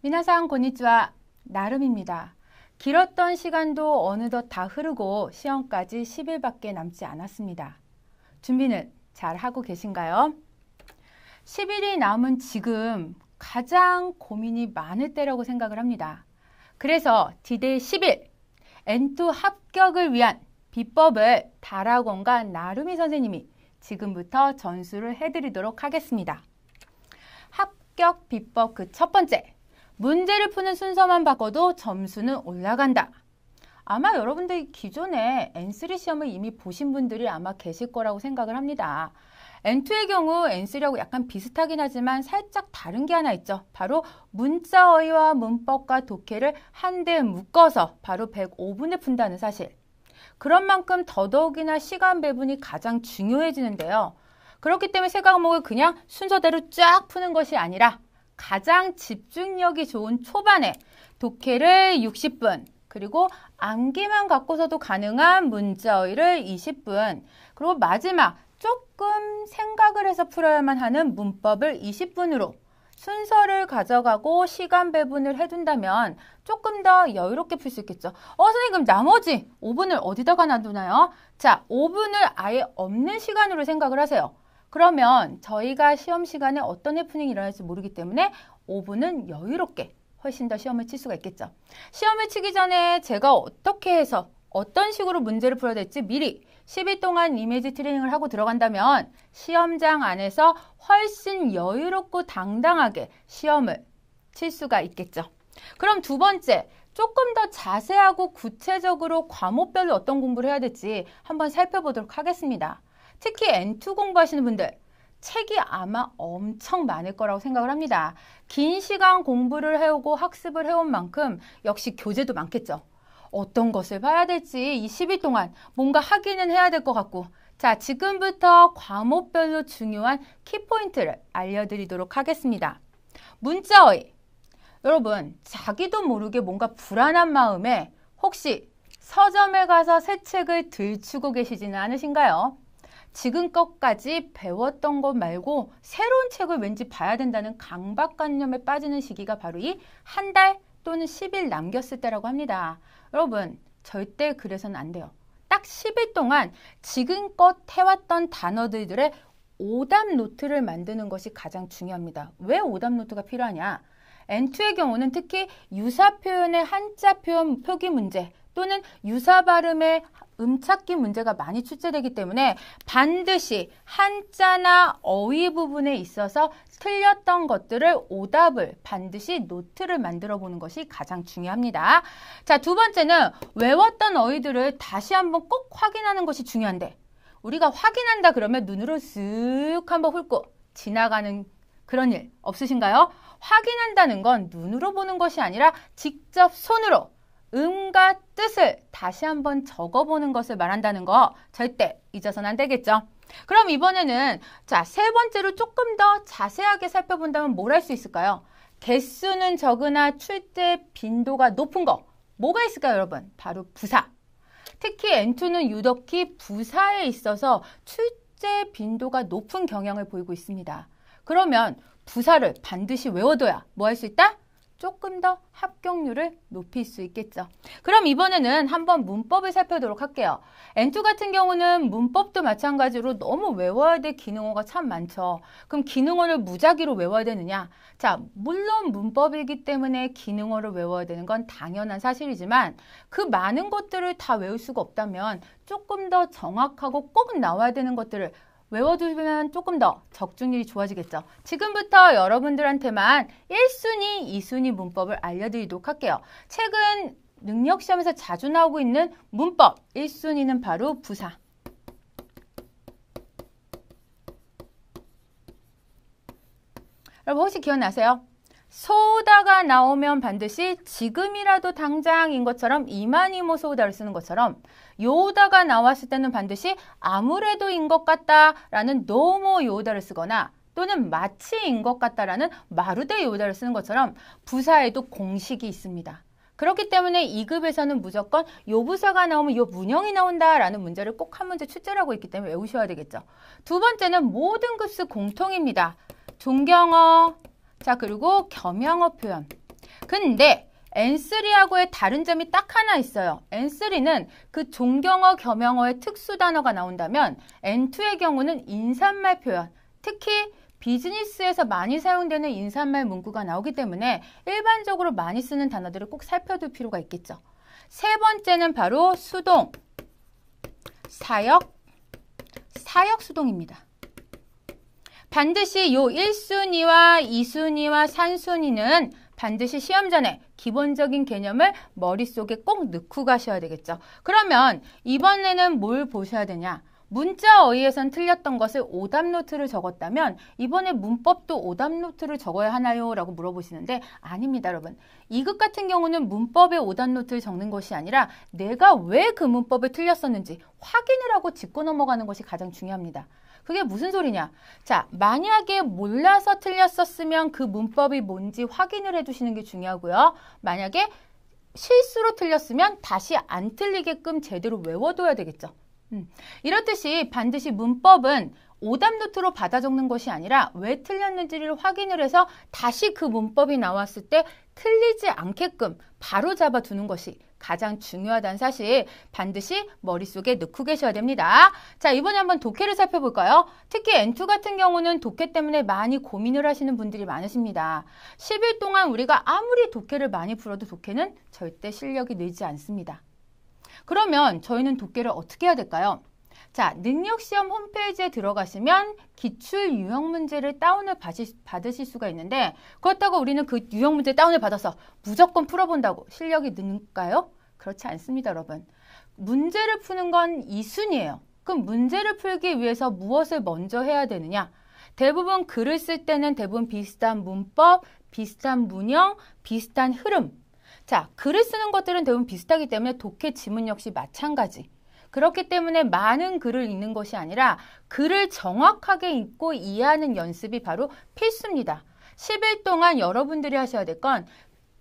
미나상 고니치와 나름입니다. 길었던 시간도 어느덧 다 흐르고 시험까지 10일밖에 남지 않았습니다. 준비는 잘 하고 계신가요? 10일이 남은 지금 가장 고민이 많을 때라고 생각을 합니다. 그래서 디데이 10일 N2 합격을 위한 비법을 다라곤과 나루미 선생님이 지금부터 전수를 해드리도록 하겠습니다. 합격 비법 그 첫 번째, 문제를 푸는 순서만 바꿔도 점수는 올라간다. 아마 여러분들이 기존에 N3 시험을 이미 보신 분들이 아마 계실 거라고 생각을 합니다. N2의 경우 N3하고 약간 비슷하긴 하지만 살짝 다른 게 하나 있죠. 바로 문자어휘와 문법과 독해를 한데 묶어서 바로 105분에 푼다는 사실. 그런 만큼 더더욱이나 시간 배분이 가장 중요해지는데요. 그렇기 때문에 세 과목을 그냥 순서대로 쫙 푸는 것이 아니라 가장 집중력이 좋은 초반에 독해를 60분, 그리고 암기만 갖고서도 가능한 문자어휘를 20분, 그리고 마지막 조금 생각을 해서 풀어야만 하는 문법을 20분으로 순서를 가져가고 시간 배분을 해둔다면 조금 더 여유롭게 풀 수 있겠죠. 어, 선생님, 그럼 나머지 5분을 어디다가 놔두나요? 자, 5분을 아예 없는 시간으로 생각을 하세요. 그러면 저희가 시험 시간에 어떤 해프닝이 일어날지 모르기 때문에 5분은 여유롭게 훨씬 더 시험을 칠 수가 있겠죠. 시험을 치기 전에 제가 어떻게 해서 어떤 식으로 문제를 풀어야 될지 미리 10일 동안 이미지 트레이닝을 하고 들어간다면 시험장 안에서 훨씬 여유롭고 당당하게 시험을 칠 수가 있겠죠. 그럼 두 번째, 조금 더 자세하고 구체적으로 과목별로 어떤 공부를 해야 될지 한번 살펴보도록 하겠습니다. 특히 N2 공부하시는 분들, 책이 아마 엄청 많을 거라고 생각을 합니다. 긴 시간 공부를 해오고 학습을 해온 만큼 역시 교재도 많겠죠. 어떤 것을 봐야 될지 이 10일 동안 뭔가 확인은 해야 될 것 같고 자 지금부터 과목별로 중요한 키포인트를 알려드리도록 하겠습니다. 문자어휘 여러분 자기도 모르게 뭔가 불안한 마음에 혹시 서점에 가서 새 책을 들추고 계시지는 않으신가요? 지금껏까지 배웠던 것 말고 새로운 책을 왠지 봐야 된다는 강박관념에 빠지는 시기가 바로 이 한 달 또는 10일 남겼을 때라고 합니다. 여러분 절대 그래서는 안 돼요. 딱 10일 동안 지금껏 해왔던 단어들의 오답 노트를 만드는 것이 가장 중요합니다. 왜 오답 노트가 필요하냐? N2의 경우는 특히 유사 표현의 한자 표현 표기 문제 또는 유사 발음의 음찾기 문제가 많이 출제되기 때문에 반드시 한자나 어휘 부분에 있어서 틀렸던 것들을 오답을 반드시 노트를 만들어 보는 것이 가장 중요합니다. 자, 두 번째는 외웠던 어휘들을 다시 한번 꼭 확인하는 것이 중요한데 우리가 확인한다 그러면 눈으로 쓱 한번 훑고 지나가는 그런 일 없으신가요? 확인한다는 건 눈으로 보는 것이 아니라 직접 손으로 음과 뜻을 다시 한번 적어보는 것을 말한다는 거 절대 잊어서는 안 되겠죠. 그럼 이번에는 자, 세 번째로 조금 더 자세하게 살펴본다면 뭘 할 수 있을까요? 개수는 적으나 출제 빈도가 높은 거. 뭐가 있을까요, 여러분? 바로 부사. 특히 N2는 유독히 부사에 있어서 출제 빈도가 높은 경향을 보이고 있습니다. 그러면 부사를 반드시 외워둬야 뭐 할 수 있다? 조금 더 합격률을 높일 수 있겠죠. 그럼 이번에는 한번 문법을 살펴보도록 할게요. N2 같은 경우는 문법도 마찬가지로 너무 외워야 될 기능어가 참 많죠. 그럼 기능어를 무작위로 외워야 되느냐? 자, 물론 문법이기 때문에 기능어를 외워야 되는 건 당연한 사실이지만 그 많은 것들을 다 외울 수가 없다면 조금 더 정확하고 꼭 나와야 되는 것들을 외워두면 조금 더 적중률이 좋아지겠죠. 지금부터 여러분들한테만 1순위, 2순위 문법을 알려드리도록 할게요. 최근 능력시험에서 자주 나오고 있는 문법 1순위는 바로 부사. 여러분 혹시 기억나세요? 소다가 나오면 반드시 지금이라도 당장인 것처럼 이만이모 소다를 쓰는 것처럼 요다가 나왔을 때는 반드시 아무래도인 것 같다라는 너무 요다를 쓰거나 또는 마치인 것 같다라는 마루데 요다를 쓰는 것처럼 부사에도 공식이 있습니다. 그렇기 때문에 2급에서는 무조건 요 부사가 나오면 요 문형이 나온다라는 문제를 꼭 한 문제 출제를 하고 있기 때문에 외우셔야 되겠죠. 두 번째는 모든 급수 공통입니다. 존경어, 자, 그리고 겸양어 표현. 근데 N3하고의 다른 점이 딱 하나 있어요. N3는 그 존경어, 겸용어의 특수 단어가 나온다면 N2의 경우는 인사말 표현, 특히 비즈니스에서 많이 사용되는 인사말 문구가 나오기 때문에 일반적으로 많이 쓰는 단어들을 꼭 살펴둘 필요가 있겠죠. 세 번째는 바로 수동, 사역, 사역 수동입니다. 반드시 요 1순위와 2순위와 3순위는 반드시 시험 전에 기본적인 개념을 머릿속에 꼭 넣고 가셔야 되겠죠. 그러면 이번에는 뭘 보셔야 되냐? 문자 어휘에선 틀렸던 것을 오답 노트를 적었다면 이번에 문법도 오답 노트를 적어야 하나요? 라고 물어보시는데 아닙니다, 여러분. 이것 같은 경우는 문법에 오답 노트를 적는 것이 아니라 내가 왜 그 문법을 틀렸었는지 확인을 하고 짚고 넘어가는 것이 가장 중요합니다. 그게 무슨 소리냐? 자, 만약에 몰라서 틀렸었으면 그 문법이 뭔지 확인을 해두시는 게 중요하고요. 만약에 실수로 틀렸으면 다시 안 틀리게끔 제대로 외워둬야 되겠죠. 음. 이렇듯이 반드시 문법은 오답 노트로 받아 적는 것이 아니라 왜 틀렸는지를 확인을 해서 다시 그 문법이 나왔을 때 틀리지 않게끔 바로 잡아 두는 것이 가장 중요하다는 사실 반드시 머릿속에 넣고 계셔야 됩니다. 자, 이번에 한번 독해를 살펴볼까요? 특히 N2 같은 경우는 독해 때문에 많이 고민을 하시는 분들이 많으십니다. 10일 동안 우리가 아무리 독해를 많이 풀어도 독해는 절대 실력이 늘지 않습니다. 그러면 저희는 독해를 어떻게 해야 될까요? 자, 능력시험 홈페이지에 들어가시면 기출 유형 문제를 다운을 받으실 수가 있는데 그렇다고 우리는 그 유형 문제 다운을 받아서 무조건 풀어본다고 실력이 늘까요? 그렇지 않습니다, 여러분. 문제를 푸는 건 이순이에요. 그럼 문제를 풀기 위해서 무엇을 먼저 해야 되느냐? 대부분 글을 쓸 때는 대부분 비슷한 문법, 비슷한 문형, 비슷한 흐름. 자, 글을 쓰는 것들은 대부분 비슷하기 때문에 독해 지문 역시 마찬가지. 그렇기 때문에 많은 글을 읽는 것이 아니라 글을 정확하게 읽고 이해하는 연습이 바로 필수입니다. 10일 동안 여러분들이 하셔야 될 건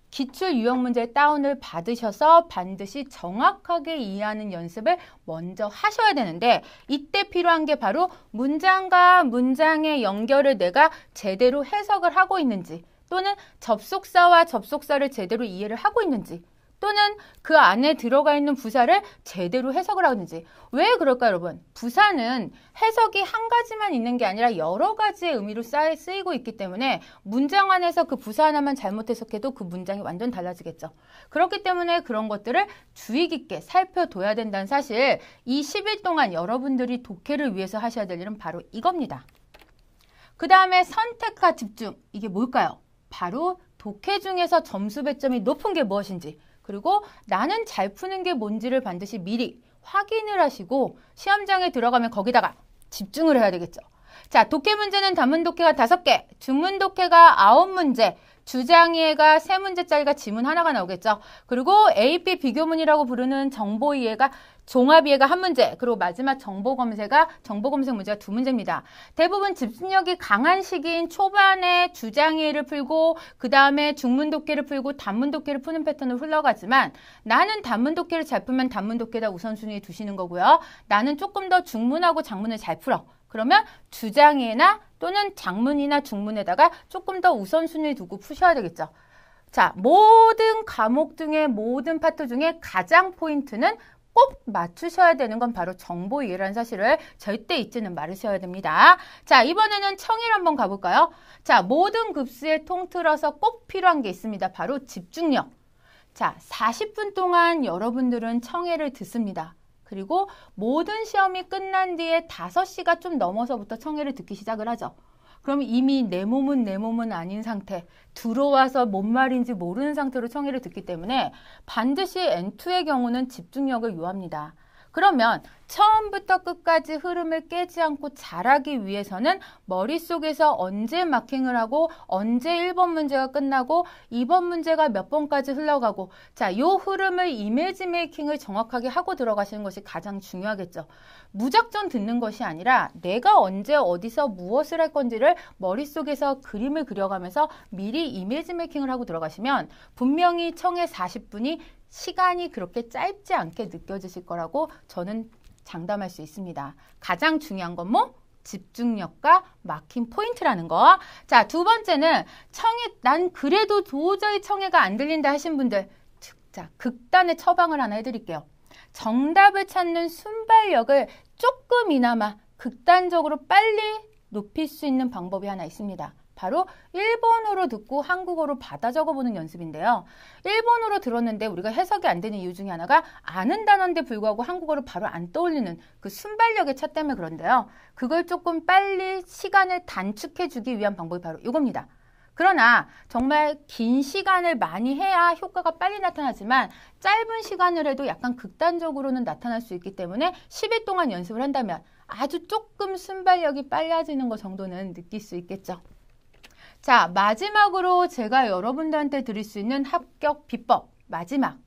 기출 유형 문제 다운을 받으셔서 반드시 정확하게 이해하는 연습을 먼저 하셔야 되는데 이때 필요한 게 바로 문장과 문장의 연결을 내가 제대로 해석을 하고 있는지 또는 접속사와 접속사를 제대로 이해를 하고 있는지 또는 그 안에 들어가 있는 부사를 제대로 해석을 하는지 왜 그럴까요 여러분? 부사는 해석이 한 가지만 있는 게 아니라 여러 가지의 의미로 쓰이고 있기 때문에 문장 안에서 그 부사 하나만 잘못 해석해도 그 문장이 완전 달라지겠죠. 그렇기 때문에 그런 것들을 주의 깊게 살펴둬야 된다는 사실 이 10일 동안 여러분들이 독해를 위해서 하셔야 될 일은 바로 이겁니다. 그 다음에 선택과 집중 이게 뭘까요? 바로 독해 중에서 점수 배점이 높은 게 무엇인지 그리고 나는 잘 푸는 게 뭔지를 반드시 미리 확인을 하시고 시험장에 들어가면 거기다가 집중을 해야 되겠죠. 자, 독해 문제는 단문 독해가 다섯 개, 중문 독해가 아홉 문제, 주장이해가 세 문제짜리가 지문 하나가 나오겠죠. 그리고 AP 비교문이라고 부르는 정보 이해가 종합 이해가 한 문제, 그리고 마지막 정보 검색가 정보 검색 문제가 두 문제입니다. 대부분 집중력이 강한 시기인 초반에 주장 이해를 풀고 그 다음에 중문 독해를 풀고 단문 독해를 푸는 패턴을 흘러가지만 나는 단문 독해를 잘 풀면 단문 독해다 우선순위에 두시는 거고요. 나는 조금 더 중문하고 장문을 잘 풀어. 그러면 주장이해나 또는 장문이나 중문에다가 조금 더 우선순위를 두고 푸셔야 되겠죠. 자, 모든 과목 중에 모든 파트 중에 가장 포인트는 꼭 맞추셔야 되는 건 바로 정보 이해라는 사실을 절대 잊지는 말으셔야 됩니다. 자, 이번에는 청일 한번 가볼까요? 자, 모든 급수에 통틀어서 꼭 필요한 게 있습니다. 바로 집중력. 자, 40분 동안 여러분들은 청해를 듣습니다. 그리고 모든 시험이 끝난 뒤에 5시가 좀 넘어서부터 청해를 듣기 시작을 하죠. 그럼 이미 내 몸은 내 몸은 아닌 상태, 들어와서 뭔 말인지 모르는 상태로 청해를 듣기 때문에 반드시 N2의 경우는 집중력을 요합니다. 그러면 처음부터 끝까지 흐름을 깨지 않고 잘하기 위해서는 머릿속에서 언제 마킹을 하고 언제 1번 문제가 끝나고 2번 문제가 몇 번까지 흘러가고 자, 요 흐름을 이미지 메이킹을 정확하게 하고 들어가시는 것이 가장 중요하겠죠. 무작정 듣는 것이 아니라 내가 언제 어디서 무엇을 할 건지를 머릿속에서 그림을 그려가면서 미리 이미지 메이킹을 하고 들어가시면 분명히 청의 40분이 시간이 그렇게 짧지 않게 느껴지실 거라고 저는 장담할 수 있습니다. 가장 중요한 건 뭐? 집중력과 막힌 포인트라는 거. 자, 두 번째는 청해, 난 그래도 도저히 청해가 안 들린다 하신 분들. 자, 극단의 처방을 하나 해드릴게요. 정답을 찾는 순발력을 조금이나마 극단적으로 빨리 높일 수 있는 방법이 하나 있습니다. 바로 일본어로 듣고 한국어로 받아 적어보는 연습인데요. 일본어로 들었는데 우리가 해석이 안 되는 이유 중에 하나가 아는 단어인데 불구하고 한국어를 바로 안 떠올리는 그 순발력의 차 때문에 그런데요. 그걸 조금 빨리 시간을 단축해주기 위한 방법이 바로 이겁니다. 그러나 정말 긴 시간을 많이 해야 효과가 빨리 나타나지만 짧은 시간을 해도 약간 극단적으로는 나타날 수 있기 때문에 10일 동안 연습을 한다면 아주 조금 순발력이 빨라지는 것 정도는 느낄 수 있겠죠. 자, 마지막으로 제가 여러분들한테 드릴 수 있는 합격 비법. 마지막.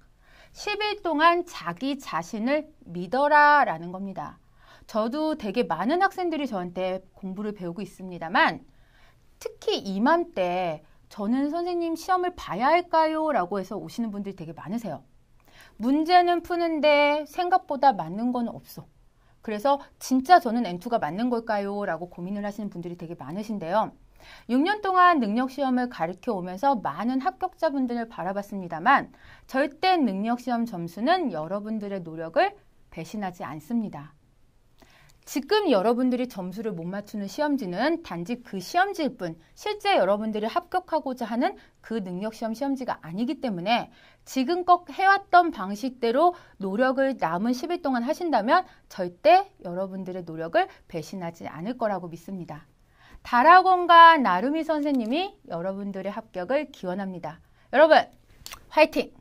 10일 동안 자기 자신을 믿어라 라는 겁니다. 저도 되게 많은 학생들이 저한테 공부를 배우고 있습니다만 특히 이맘때 저는 선생님 시험을 봐야 할까요? 라고 해서 오시는 분들이 되게 많으세요. 문제는 푸는데 생각보다 맞는 건 없어. 그래서 진짜 저는 N2가 맞는 걸까요? 라고 고민을 하시는 분들이 되게 많으신데요. 6년 동안 능력시험을 가르쳐 오면서 많은 합격자분들을 바라봤습니다만 절대 능력시험 점수는 여러분들의 노력을 배신하지 않습니다. 지금 여러분들이 점수를 못 맞추는 시험지는 단지 그 시험지일 뿐 실제 여러분들이 합격하고자 하는 그 능력시험 시험지가 아니기 때문에 지금껏 해왔던 방식대로 노력을 남은 10일 동안 하신다면 절대 여러분들의 노력을 배신하지 않을 거라고 믿습니다. 다락원과 나루미 선생님이 여러분들의 합격을 기원합니다. 여러분, 화이팅!